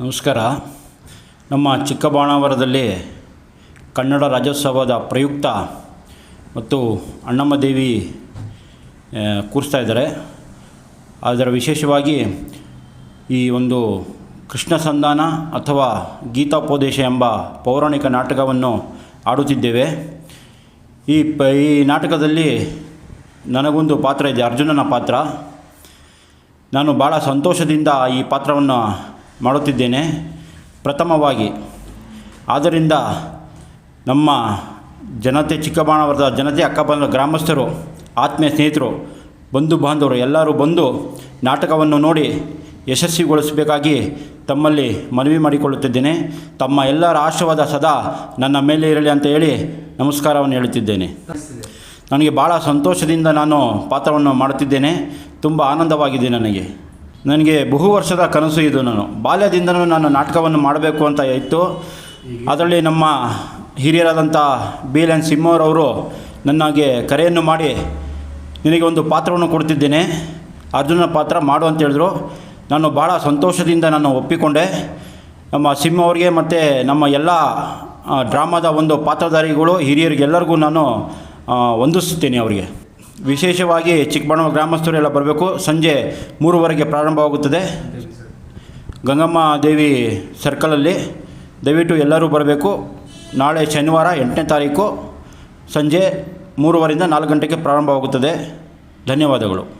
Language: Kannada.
ನಮಸ್ಕಾರ. ನಮ್ಮ ಚಿಕ್ಕಬಾಣಾವರದಲ್ಲಿ ಕನ್ನಡ ರಾಜ್ಯೋತ್ಸವದ ಪ್ರಯುಕ್ತ ಮತ್ತು ಅಣ್ಣಮ್ಮ ದೇವಿ ಕೂರಿಸ್ತಾ ಇದ್ದಾರೆ. ಅದರ ವಿಶೇಷವಾಗಿ ಈ ಒಂದು ಕೃಷ್ಣ ಸಂಧಾನ ಅಥವಾ ಗೀತಾಪೋದೇಶ ಎಂಬ ಪೌರಾಣಿಕ ನಾಟಕವನ್ನು ಆಡುತ್ತಿದ್ದೇವೆ. ಈ ಪ, ಈ ನಾಟಕದಲ್ಲಿ ನನಗೊಂದು ಪಾತ್ರ ಇದೆ, ಅರ್ಜುನನ ಪಾತ್ರ. ನಾನು ಭಾಳ ಸಂತೋಷದಿಂದ ಈ ಪಾತ್ರವನ್ನು ಮಾಡುತ್ತಿದ್ದೇನೆ. ಪ್ರಥಮವಾಗಿ, ಆದ್ದರಿಂದ ನಮ್ಮ ಜನತೆ, ಚಿಕ್ಕಬಾಣವರದ ಜನತೆ ಅಕ್ಕಬಂದ ಗ್ರಾಮಸ್ಥರು, ಆತ್ಮೀಯ ಸ್ನೇಹಿತರು ಬಂಧು ಬಾಂಧವರು ಎಲ್ಲರೂ ಬಂದು ನಾಟಕವನ್ನು ನೋಡಿ ಯಶಸ್ವಿಗೊಳಿಸಬೇಕಾಗಿ ತಮ್ಮಲ್ಲಿ ಮನವಿ ಮಾಡಿಕೊಳ್ಳುತ್ತಿದ್ದೇನೆ. ತಮ್ಮ ಎಲ್ಲರ ಆಶೀರ್ವಾದ ಸದಾ ನನ್ನ ಮೇಲೆ ಇರಲಿ ಅಂತ ಹೇಳಿ ನಮಸ್ಕಾರವನ್ನು ಹೇಳುತ್ತಿದ್ದೇನೆ. ನನಗೆ ಭಾಳ ಸಂತೋಷದಿಂದ ನಾನು ಪಾತ್ರವನ್ನು ಮಾಡುತ್ತಿದ್ದೇನೆ. ತುಂಬ ಆನಂದವಾಗಿದೆ ನನಗೆ. ನನಗೆ ಬಹು ವರ್ಷದ ಕನಸು ಇದು ನಾನು. ಬಾಲ್ಯದಿಂದನೂ ನಾನು ನಾಟಕವನ್ನು ಮಾಡಬೇಕು ಅಂತ ಇತ್ತು. ಅದರಲ್ಲಿ ನಮ್ಮ ಹಿರಿಯರಾದಂಥ ಬಿ ಎಲ್ ಎನ್ ಸಿಂಹರವರು ನನಗೆ ಕರೆಯನ್ನು ಮಾಡಿ ನಿನಗೆ ಒಂದು ಪಾತ್ರವನ್ನು ಕೊಡ್ತಿದ್ದೇನೆ. ಅರ್ಜುನ ಪಾತ್ರ ಮಾಡು ಅಂತ ಹೇಳಿದ್ರು. ನಾನು ಭಾಳ ಸಂತೋಷದಿಂದ ನಾನು ಒಪ್ಪಿಕೊಂಡೆ. ನಮ್ಮ ಸಿಂಹ ಅವರಿಗೆ ಮತ್ತು ನಮ್ಮ ಎಲ್ಲ ಡ್ರಾಮಾದ ಒಂದು ಪಾತ್ರಧಾರಿಗಳು ಹಿರಿಯರಿಗೆಲ್ಲರಿಗೂ ನಾನು ವಂದಿಸುತ್ತೇನೆ ಅವರಿಗೆ. ವಿಶೇಷವಾಗಿ ಚಿಕ್ಕಬಣ್ಣವ ಗ್ರಾಮಸ್ಥರು ಎಲ್ಲ ಬರಬೇಕು. ಸಂಜೆ ಮೂರುವರೆಗೆ ಪ್ರಾರಂಭವಾಗುತ್ತದೆ. ಗಂಗಮ್ಮ ದೇವಿ ಸರ್ಕಲಲ್ಲಿ ದಯವಿಟ್ಟು ಎಲ್ಲರೂ ಬರಬೇಕು. ನಾಳೆ ಶನಿವಾರ ಎಂಟನೇ ತಾರೀಕು ಸಂಜೆ ಮೂರುವರೆಯಿಂದ ನಾಲ್ಕು ಗಂಟೆಗೆ ಪ್ರಾರಂಭವಾಗುತ್ತದೆ. ಧನ್ಯವಾದಗಳು.